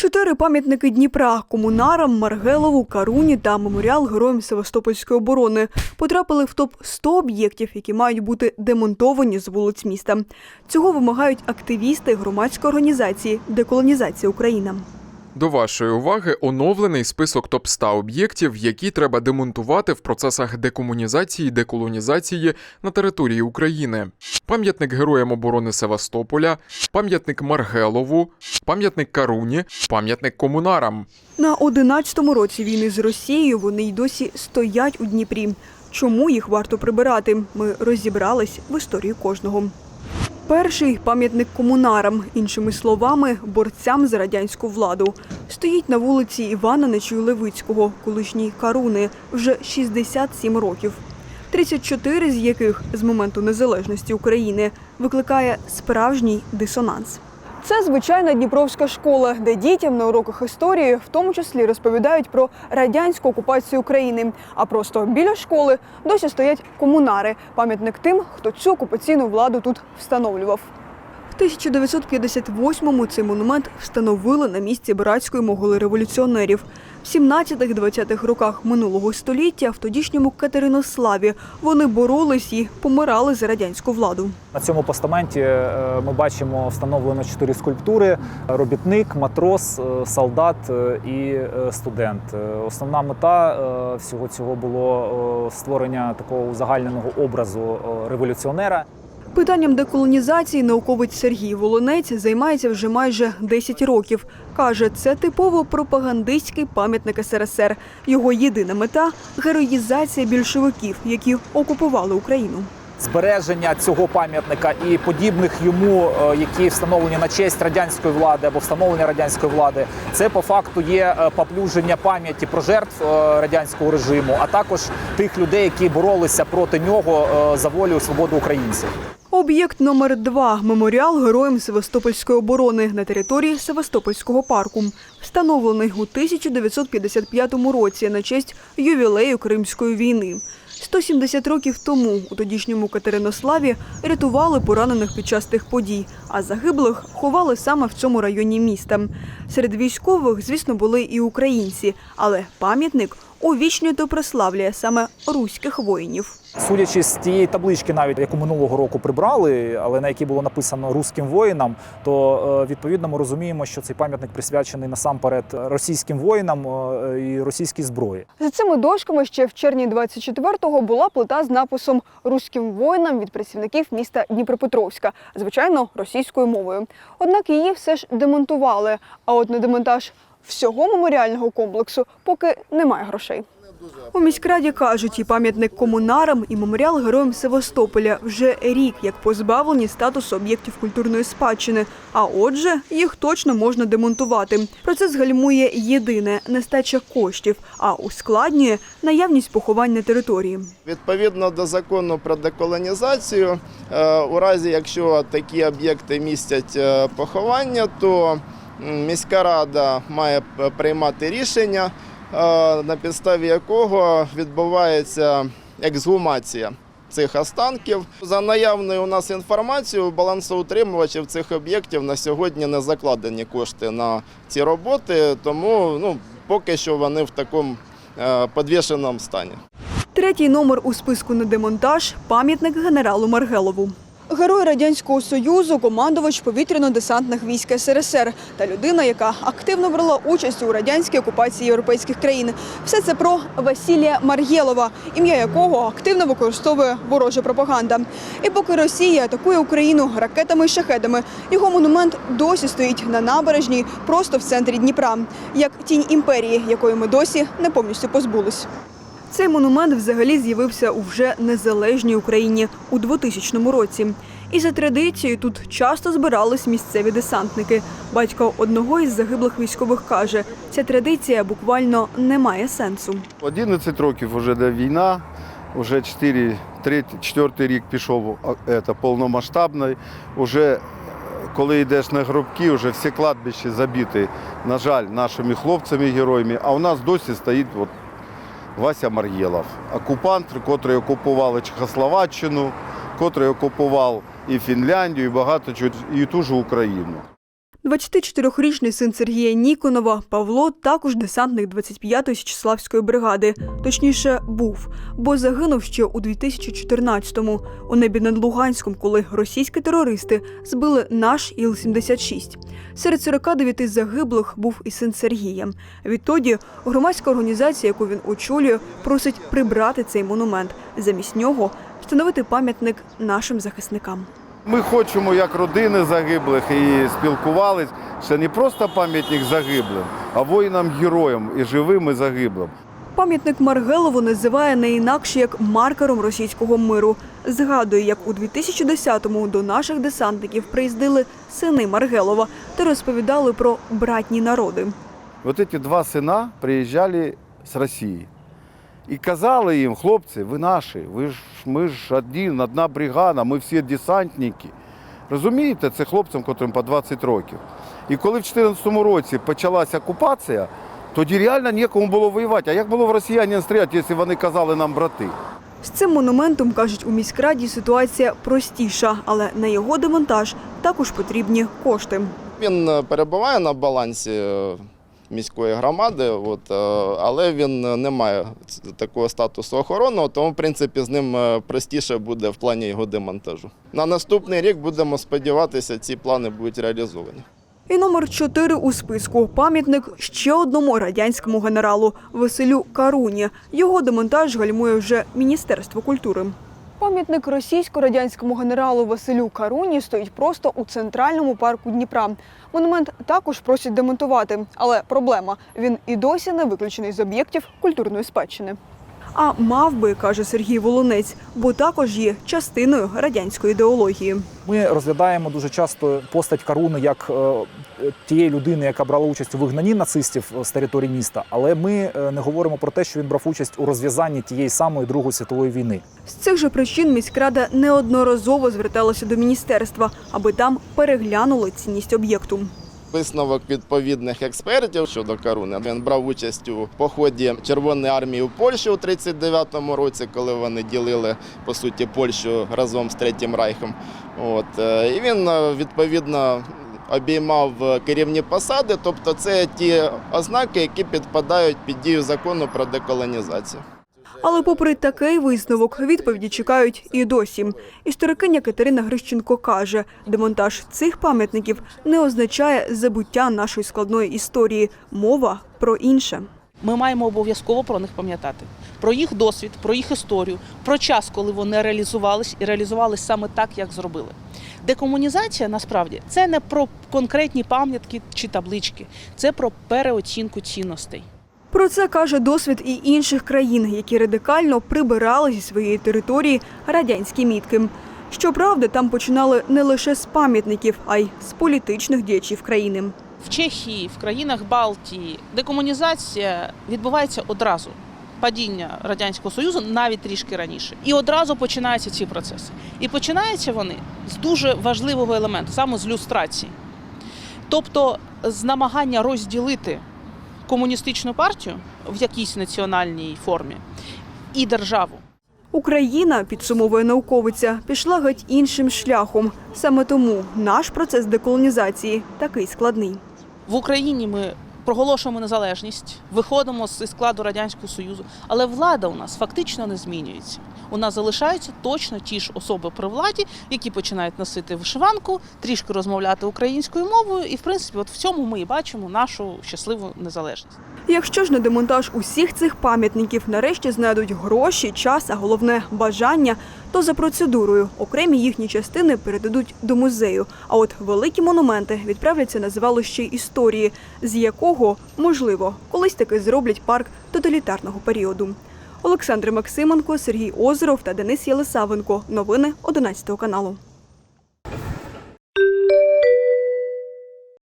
Чотири пам'ятники Дніпра комунарам, Маргелову, Каруні та меморіал героям Севастопольської оборони потрапили в топ 100 об'єктів, які мають бути демонтовані з вулиць міста. Цього вимагають активісти громадської організації Деколонізація Україна. До вашої уваги оновлений список топ 100 об'єктів, які треба демонтувати в процесах декомунізації і деколонізації на території України. Пам'ятник героям оборони Севастополя, пам'ятник Маргелову, пам'ятник Каруні, пам'ятник комунарам. На 11-му році війни з Росією вони й досі стоять у Дніпрі. Чому їх варто прибирати? Ми розібрались в історії кожного. Перший пам'ятник комунарам, іншими словами, борцям за радянську владу. Стоїть на вулиці Івана Нечуй Левицького, колишній Каруни, вже 67 років. 34 з яких з моменту незалежності України викликає справжній дисонанс. Це звичайна Дніпровська школа, де дітям на уроках історії в тому числі розповідають про радянську окупацію України. А просто біля школи досі стоять комунари, пам'ятник тим, хто цю окупаційну владу тут встановлював. В 1958-му цей монумент встановили на місці братської могили революціонерів. В 17-20-х роках минулого століття в тодішньому Катеринославі вони боролись і помирали за радянську владу. На цьому постаменті е, ми бачимо встановлено чотири скульптури: робітник, матрос, е, солдат е, і студент. Основна мета всього цього було створення такого узагальненого образу революціонера. Питанням деколонізації науковець Сергій Волонець займається вже майже 10 років. Каже, це типово пропагандистський пам'ятник СРСР. Його єдина мета героїзація більшовиків, які окупували Україну. Збереження цього пам'ятника і подібних йому, е, які встановлені на честь радянської влади або встановлення радянської влади, це по факту є е, поплюження пам'яті про жертв е, радянського режиму, а також тих людей, які боролися проти нього за волю свободу українців. Об'єкт номер два меморіал героям Севастопольської оборони на території Севастопольського парку, встановлений у 1955 році на честь ювілею Кримської війни. 170 років тому у тодішньому Катеринославі рятували поранених під час тих подій, а загиблих ховали саме в цьому районі міста. Серед військових, звісно, були і українці, але пам'ятник увічнює та прославлює саме руських воїнів. Судячи з тієї таблички, навіть яку минулого року прибрали, але на якій було написано руським воїнам, то е, відповідно ми розуміємо, що цей пам'ятник присвячений насамперед російським воїнам е, і російській зброї. За цими дошками ще в червні 24-го була плита з написом руським воїнам від працівників міста Дніпропетровська, звичайно, російською мовою. Однак її все ж демонтували. А от на демонтаж всього меморіального комплексу поки немає грошей. У міськраді кажуть, і пам'ятник комунарам, і меморіал героям Севастополя вже рік як позбавлені статусу об'єктів культурної спадщини. А отже, їх точно можна демонтувати. Процес гальмує єдине нестача коштів, а ускладнює наявність поховань на території. Відповідно до закону про деколонізацію, е, у разі якщо такі об'єкти містять е, поховання, то міська рада має приймати рішення, е, на підставі якого відбувається ексгумація цих останків. За наявною у нас інформацією, балансоутримувачів цих об'єктів на сьогодні не закладені кошти на ці роботи, тому ну, поки що вони в такому е, підвішеному стані. Третій номер у списку на демонтаж пам'ятник генералу Маргелову. Герой радянського союзу, командувач повітряно-десантних військ СРСР та людина, яка активно брала участь у радянській окупації європейських країн. Все це про Василія Мар'єлова, ім'я якого активно використовує ворожа пропаганда. І поки Росія атакує Україну ракетами і шахедами, його монумент досі стоїть на набережній, просто в центрі Дніпра, як тінь імперії, якої ми досі не повністю позбулись. Цей монумент взагалі з'явився у вже незалежній Україні у 2000 році. І за традицією тут часто збирались місцеві десантники. Батько одного із загиблих військових каже, ця традиція буквально не має сенсу. 11 років вже де війна, вже 4, 3, 4 рік пішов ета, повномасштабний. Уже е, коли йдеш на гробки, вже всі кладбища забиті, на жаль, нашими хлопцями-героями, а у нас досі стоїть от Вася Мар'єлов, окупант, який окупував Чехословаччину, який окупував і Фінляндію, і багато і ту ж Україну. 24-річний син Сергія Ніконова Павло також десантник 25-ї Січеславської бригади. Точніше, був, бо загинув ще у 2014-му у небі над Луганськом, коли російські терористи збили наш Іл-76. Серед 49 загиблих був і син Сергія. Відтоді громадська організація, яку він очолює, просить прибрати цей монумент. Замість нього встановити пам'ятник нашим захисникам. Ми хочемо, як родини загиблих, і спілкувались, що не просто пам'ятник загиблим, а воїнам-героям і живим, і загиблим. Пам'ятник Маргелову називає не інакше як маркером російського миру. Згадує, як у 2010-му до наших десантників приїздили сини Маргелова та розповідали про братні народи. Вот эти два сина приїжджали з Росії. І казали їм, хлопці, ви наші, ви ж ми ж один, одна бригада, ми всі десантники. Розумієте, це хлопцям, котрим по 20 років. І коли в 2014 році почалася окупація, тоді реально нікому було воювати. А як було в росіянин стріляти, якщо вони казали нам брати? З цим монументом, кажуть у міськраді, ситуація простіша, але на його демонтаж також потрібні кошти. Він е, перебуває на балансі е, міської громади, от, е, але він не має такого статусу охоронного, тому в принципі з ним е, простіше буде в плані його демонтажу. На наступний рік будемо сподіватися, ці плани будуть реалізовані. І номер 4 у списку пам'ятник ще одному радянському генералу Василю Каруні. Його демонтаж гальмує вже Міністерство культури. Пам'ятник російсько-радянському генералу Василю Каруні стоїть просто у центральному парку Дніпра. Монумент також просять демонтувати, але проблема він і досі не виключений з об'єктів культурної спадщини. А мав би, каже Сергій Волонець, бо також є частиною радянської ідеології. Ми розглядаємо дуже часто постать Каруни як е, тієї людини, яка брала участь у вигнанні нацистів з території міста. Але ми е, не говоримо про те, що він брав участь у розв'язанні тієї самої Другої світової війни. З цих же причин міськрада неодноразово зверталася до міністерства, аби там переглянули цінність об'єкту. Висновок відповідних експертів щодо Каруни. Він брав участь у поході Червоної армії у Польщу у 39-му році, коли вони ділили по суті Польщу разом з Третім Райхом. От е, і він е, відповідно обіймав е, керівні посади, тобто це ті ознаки, які підпадають під дію закону про деколонізацію. Але попри такий висновок, відповіді чекають і досі. Історикиня Катерина Грищенко каже, демонтаж цих пам'ятників не означає забуття нашої складної історії. Мова про інше. Ми маємо обов'язково про них пам'ятати, про їх досвід, про їх історію, про час, коли вони реалізувались і реалізувались саме так, як зробили. Декомунізація насправді це не про конкретні пам'ятки чи таблички, це про переоцінку цінностей. Про це каже досвід і інших країн, які радикально прибирали зі своєї території радянські мітки. Щоправда, там починали не лише з пам'ятників, а й з політичних діячів країни. В Чехії, в країнах Балтії декомунізація відбувається одразу. Падіння радянського союзу навіть трішки раніше, і одразу починаються ці процеси. І починаються вони з дуже важливого елементу, саме з люстрації, тобто з намагання розділити комуністичну партію в якійсь національній формі і державу. Україна, підсумовує науковиця, пішла геть іншим шляхом. Саме тому наш процес деколонізації такий складний. В Україні ми проголошуємо незалежність, виходимо з складу радянського союзу, але влада у нас фактично не змінюється. У нас залишаються точно ті ж особи при владі, які починають носити вишиванку, трішки розмовляти українською мовою, і в принципі, от в цьому ми і бачимо нашу щасливу незалежність. Якщо ж на демонтаж усіх цих пам'ятників нарешті знайдуть гроші, час, а головне бажання, то за процедурою окремі їхні частини передадуть до музею. А от великі монументи відправляться на звалище історії, з якого можливо колись таки зроблять парк тоталітарного періоду. Олександр Максименко, Сергій Озеров та Денис Єлисавенко. Новини 11 каналу.